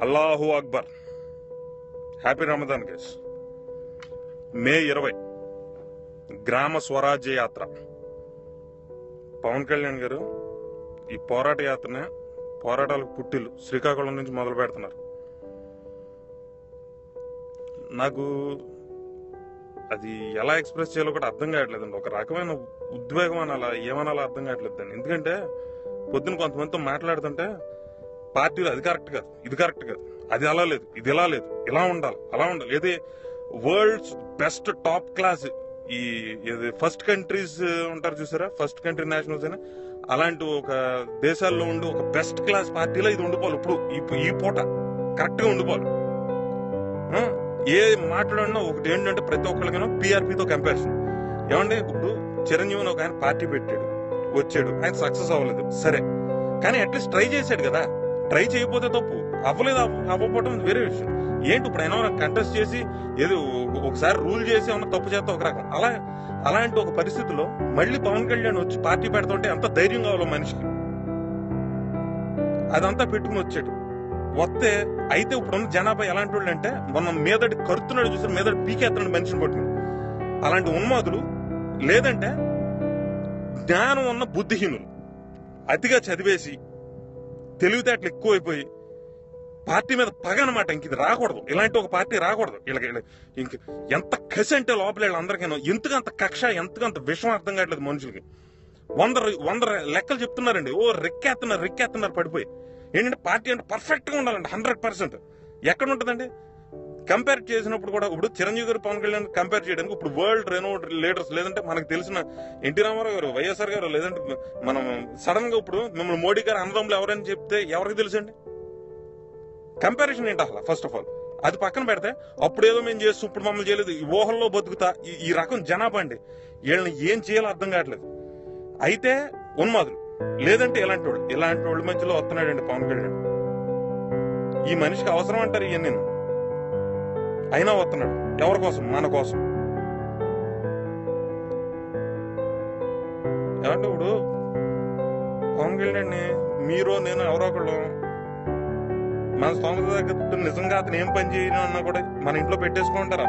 అల్లాహు Akbar. Happy Ramadan guys. మే ఇరవై గ్రామ స్వరాజ్య యాత్ర. పవన్ కళ్యాణ్ గారు ఈ పోరాట యాత్రనే పోరాటాలకు పుట్టిల్లు శ్రీకాకుళం నుంచి మొదలు పెడుతున్నారు. నాకు అది ఎలా ఎక్స్ప్రెస్ చేయాలో కూడా అర్థం కావట్లేదండి. ఒక రకమైన ఉద్వేగం అనాలా ఏమనాలో అర్థం కావట్లేదండి. ఎందుకంటే పొద్దున కొంతమందితో మాట్లాడుతుంటే పార్టీలు అది కరెక్ట్ కాదు ఇది కరెక్ట్ కాదు. అది అలా లేదు ఇది ఇలా లేదు ఇలా ఉండాలి అలా ఉండాలి. ఏది? వరల్డ్స్ బెస్ట్ టాప్ క్లాస్ ఈ ఇది ఫస్ట్ కంట్రీస్ ఉంటారు చూసారా? ఫస్ట్ కంట్రీ నేషనల్స్ అయినా. అలాంటి ఒక దేశాల్లో ఉండి ఒక బెస్ట్ క్లాస్ పార్టీలో ఇది ఉండిపోవాలి. ఇప్పుడు ఈ- ఈ పూట కరెక్ట్గా ఉండిపోవాలి. ఏ మాట్లాడినా ఒకటి ఏంటంటే ప్రతి ఒక్కరికైనా పీఆర్పీతో కంపారిజన్ ఏమంటే ఇప్పుడు చిరంజీవిని ఒక ఆయన పార్టీ పెట్టాడు వచ్చాడు. ఆయన సక్సెస్ అవ్వలేదు. సరే. కానీ అట్లీస్ట్ ట్రై చేశాడు కదా. ట్రై చేయకపోతే తప్పు. అవ్వలేదు అవ్వకపోవడం వేరే విషయం. ఏంటి ఇప్పుడు అయినా కంటెస్ట్ చేసి ఏదో ఒకసారి రూల్ చేసి ఏమన్నా తప్పు చేస్తే ఒక రకం. అలా అలాంటి ఒక పరిస్థితిలో మళ్ళీ పవన్ కళ్యాణ్ వచ్చి పార్టీ పెడుతుంటే ఎంత ధైర్యం కావాలో మనిషికి? అదంతా పెట్టుకుని వచ్చాడు. వస్తే అయితే ఇప్పుడున్న జనాభా ఎలాంటి వాళ్ళు అంటే మొన్న మీదటి కరుతున్నాడు చూసి మీదటి పీకేస్తున్నాడు మనిషిని పట్టుకుని. అలాంటి ఉన్మాదులు లేదంటే జ్ఞానం ఉన్న బుద్ధిహీనులు. అతిగా చదివేసి తెలివితేటలు ఎక్కువైపోయి పార్టీ మీద పగ అనమాట ఇంక ఇది రాకూడదు. ఇలాంటి ఒక పార్టీ రాకూడదు. వీళ్ళకి ఇంక ఎంత కసి అంటే లోపల వీళ్ళందరికైనా ఎందుకు అంత కక్ష ఎంతగా అంత విషం అర్థం కావట్లేదు మనుషులకి. వంద వంద లెక్కలు చెప్తున్నారండి. ఓ రెక్కేస్తున్నారు రెక్కేస్తున్నారు పడిపోయి. ఏంటంటే పార్టీ అంటే పర్ఫెక్ట్గా ఉండాలండి హండ్రెడ్ పర్సెంట్ ఎక్కడ ఉంటుందండి? కంపేర్ చేసినప్పుడు కూడా ఇప్పుడు చిరంజీవి గారు పవన్ కళ్యాణ్ కంపేర్ చేయడానికి ఇప్పుడు వరల్డ్ రెనోడ్ లీడర్స్ లేదంటే మనకు తెలిసిన ఎన్టీ రామారావు గారు వైఎస్ఆర్ గారు లేదంటే మనం సడన్గా ఇప్పుడు మిమ్మల్ని మోడీ గారు అన్నదమ్ములు ఎవరని చెప్తే ఎవరికి తెలుసండి? కంపారిజన్ ఏంటి అసలు? ఫస్ట్ ఆఫ్ ఆల్ అది పక్కన పెడితే అప్పుడు ఏదో మేము చేస్తూ ఇప్పుడు మమ్మల్ని చేయలేదు. ఈ ఊహల్లో బతుకుతా ఈ- రకం జనాభా అండి. వీళ్ళని ఏం చేయాలో అర్థం కావట్లేదు. అయితే ఉన్మాదులు లేదంటే ఇలాంటి వాళ్ళు ఇలాంటి వాళ్ళ మధ్యలో వస్తున్నాడండి పవన్ కళ్యాణ్. ఈ మనిషికి అవసరం అంటారు ఇవన్నీ. అయినా వస్తున్నాడు. ఎవరి కోసం? మన కోసం. ఏమంటే ఇప్పుడు? పవన్ కళ్యాణ్ మీరు నేను ఎవరో ఒకళ్ళు మన స్తోమత దగ్గర నిజంగా అతను ఏం పని చేయను అన్నా కూడా మన ఇంట్లో పెట్టేసుకుంటారా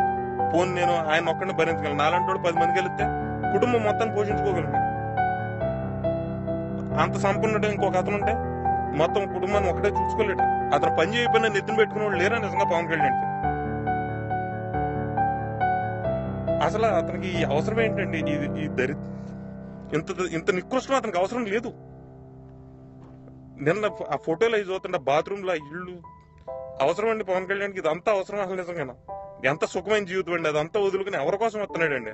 పోను నేను ఆయన ఒక్కడిని భరించగలను. నాలంటి వాడు పది మందికి వెళితే కుటుంబం మొత్తాన్ని పోషించుకోగలను. అంత సంపన్నుడు ఇంకొక అతను ఉంటే మొత్తం కుటుంబాన్ని ఒకటే చూసుకోలేడు. అతను పని చేయకపోయినా నెత్తిన పెట్టుకునే వాళ్ళు లేరా నిజంగా పవన్ కళ్యాణ్ అసలు అతనికి ఈ అవసరం ఏంటండి? ఇది ఈ దరి ఇంత ఇంత నికృష్టం అతనికి అవసరం లేదు. నిన్న ఆ ఫోటోలో అవి చూస్తుంటే బాత్రూంలో ఇల్లు అవసరం అండి పవన్ కళ్యాణ్కి ఇదంతా అవసరం అసలు నిజంగా ఎంత సుఖమైన జీవితం అండి అదంతా వదులుకుని ఎవరి కోసం వస్తున్నాడండి?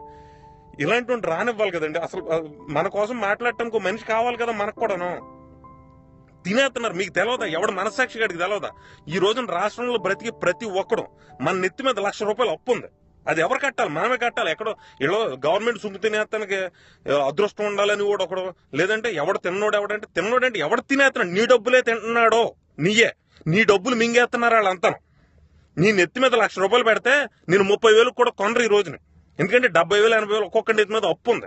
ఇలాంటి రానివ్వాలి కదండి. అసలు మన కోసం మాట్లాడటానికి ఒక మనిషి కావాలి కదా మనకు కూడాను. తినేస్తున్నారు మీకు తెలియదా ఎవడు మనసాక్షి గారికి తెలియదా ఈ రోజున రాష్ట్రంలో బ్రతికి ప్రతి ఒక్కడు మన నెత్తి మీద లక్ష రూపాయలు అప్పు ఉంది. అది ఎవరు కట్టాలి? మనమే కట్టాలి. ఎక్కడో ఇలా గవర్నమెంట్ సుమ్ము తినేస్తానికి ఆ, అదృష్టం ఉండాలని కూడా ఒకడు లేదంటే ఎవడు తిన్నోడు ఎవడంటే తిన్నోడంటే ఎవడు తినేస్తున్నాడు నీ డబ్బులే తింటున్నాడో? నీయే. నీ డబ్బులు మింగేస్తున్నారు వాళ్ళంతా నీ నెత్తి మీద లక్ష రూపాయలు పెడితే నేను ముప్పై వేలకు కూడా కొనరు ఈ రోజున. ఎందుకంటే డెబ్బై వేలు ఎనభై వేలు ఒక్కొక్క నెత్తి మీద అప్పు ఉంది.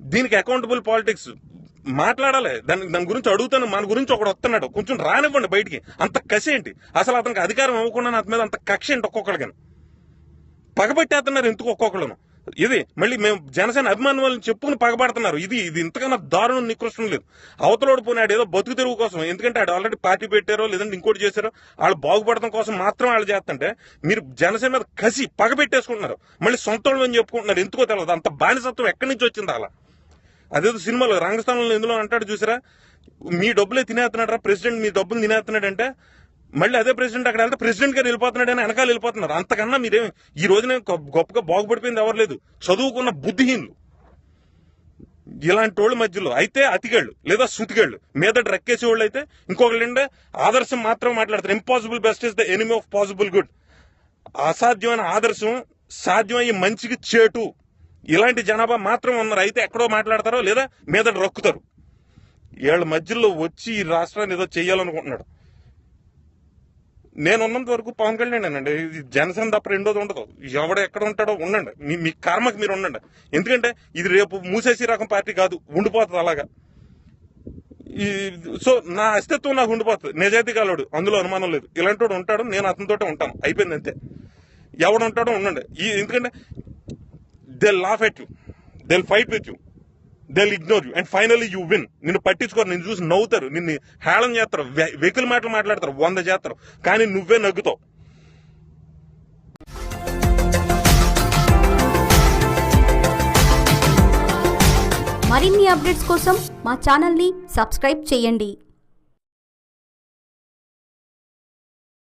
దీనికి అకౌంటబుల్ పాలిటిక్స్ మాట్లాడాలి. దాని దాని గురించి అడుగుతాను. మన గురించి ఒకడు వస్తున్నాడు. కొంచెం రానివ్వండి బయటికి. అంత కసి ఏంటి? అసలు అతనికి అధికారం ఇవ్వకుండా అతని మీద అంత కక్ష ఏంటి ఒక్కొక్కడికి పగబట్టేస్తున్నారు ఎందుకు ఒక్కొక్కళ్ళను. ఇది మళ్ళీ మేము జనసేన అభిమానులు వాళ్ళని చెప్పుకుని పగబడుతున్నారు. ఇది ఇది ఇంతకన్నా దారుణం నికృష్టం లేదు. అవతలోడు పోయినాడు ఏదో బతుకు తెరుగు కోసం ఎందుకంటే ఆడు ఆల్రెడీ పార్టీ పెట్టారో లేదంటే ఇంకోటి చేశారో వాళ్ళు బాగుపడటం కోసం మాత్రం వాళ్ళు చేస్తుంటే మీరు జనసేన మీద కసి పగబెట్టేసుకుంటున్నారు. మళ్ళీ సొంతోళ్ళు అని చెప్పుకుంటున్నారు. ఎందుకో తెలియదు అంత బానిసత్వం ఎక్కడి నుంచి వచ్చింది అలా? అదేదో సినిమాలో రంగస్థానంలో ఎందులో అంటాడు చూసారా? మీ డబ్బులే తినేస్తున్నాడు రా ప్రెసిడెంట్ మీ డబ్బులు తినేస్తున్నాడు అంటే మళ్ళీ అదే ప్రెసిడెంట్ అక్కడ వెళ్తే ప్రెసిడెంట్ గారు వెళ్ళిపోతున్నాడు అని వెనకాల వెళ్ళిపోతున్నారు. అంతకన్నా మీరేం ఈ రోజున గొప్పగా బాగుపడిపోయింది ఎవరు లేదు. చదువుకున్న బుద్ధిహీనులు. ఇలాంటి వాళ్ళ మధ్యలో. అయితే అతిగాళ్ళు లేదా శృతిగాళ్ళు. మీద రెక్కేసే వాళ్ళు అయితే ఇంకొకళ్ళు ఆదర్శం మాత్రం మాట్లాడతారు. Impossible best is the enemy of possible good అసాధ్యమైన ఆదర్శం సాధ్యమయ్యే మంచికి చేటు. ఇలాంటి జనాభా మాత్రం ఉన్నారు. అయితే ఎక్కడో మాట్లాడతారో లేదా మీద రొక్కుతారు. వీళ్ళ మధ్యలో వచ్చి ఈ రాష్ట్రాన్ని ఏదో చేయాలనుకుంటున్నాడు. నేను ఉన్నంత వరకు పవన్ కళ్యాణ్ అండి జనసేన తప్ప రెండోది ఉండదు. ఎవడ ఎక్కడ ఉంటాడో ఉండండి. మీ మీ కర్మకి మీరు ఉండండి. ఎందుకంటే ఇది రేపు మూసేసి రకం పార్టీ కాదు ఉండిపోతుంది అలాగా. ఈ సో నా అస్తిత్వం నాకు ఉండిపోతుంది. నిజాయితీ కాలోడు అందులో అనుమానం లేదు. ఇలాంటి వాడు ఉంటాడు నేను అతనితోటే ఉంటాను. అయిపోయింది అంతే. ఎవడు ఉంటాడో ఉండండి. ఈ ఎందుకంటే they laugh at you they fight with you they'll ignore you and finally you win నిన్ను పట్టించుకోరు. నిన్ను చూసి నవ్వుతారు. నిన్ను హేళన చేస్తారు. వె- మాటలు మాట్లాడతారు. వంద చేస్తారు. కానీ నువ్వే నగ్గుతావు మరిన్ని అప్డేట్స్ కోసం మా ఛానల్ని సబ్స్క్రైబ్ చేయండి.